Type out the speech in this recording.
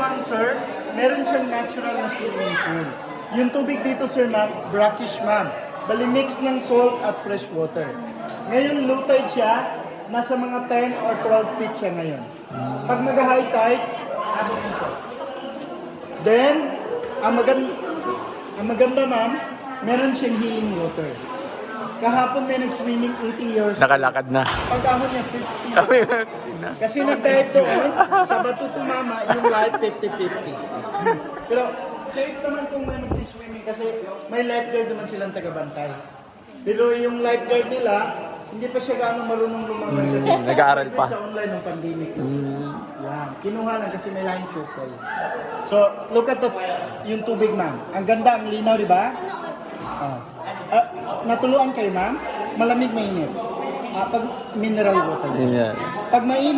ma'am, sir, meron siyang natural na swimming pool. Yung tubig dito, sir, ma'am, brackish, ma'am. Bali mix ng salt at fresh water. Ngayon, low tide siya, nasa mga 10 or 12 feet siya ngayon. Pag mag-high tide, abot nito. Then, ang maganda, ang maganda ma'am, meron siyang healing water. Kahapon may nag-swimming 80 years. Nakalakad na. Pag ahon niya 50. Kasi nag-dive doon, sa bato tumama, yung life 50-50. Pero safe naman kung may magsiswimming kasi may lifeguard naman silang tagabantay. Pero yung lifeguard nila, hindi pa siya gaano marunong lumangoy kasi Mm, nag-aaral pa. sa online ng pandemic. Yan. Kinuha lang kasi may line circle. So, look at the, yung tubig, ma'am. Ang ganda, ang linaw, di ba? Oh. Ah, natuluan kayo, ma'am? Malamig, mainit. Ah, pag mineral water. Yan. Pag mainit,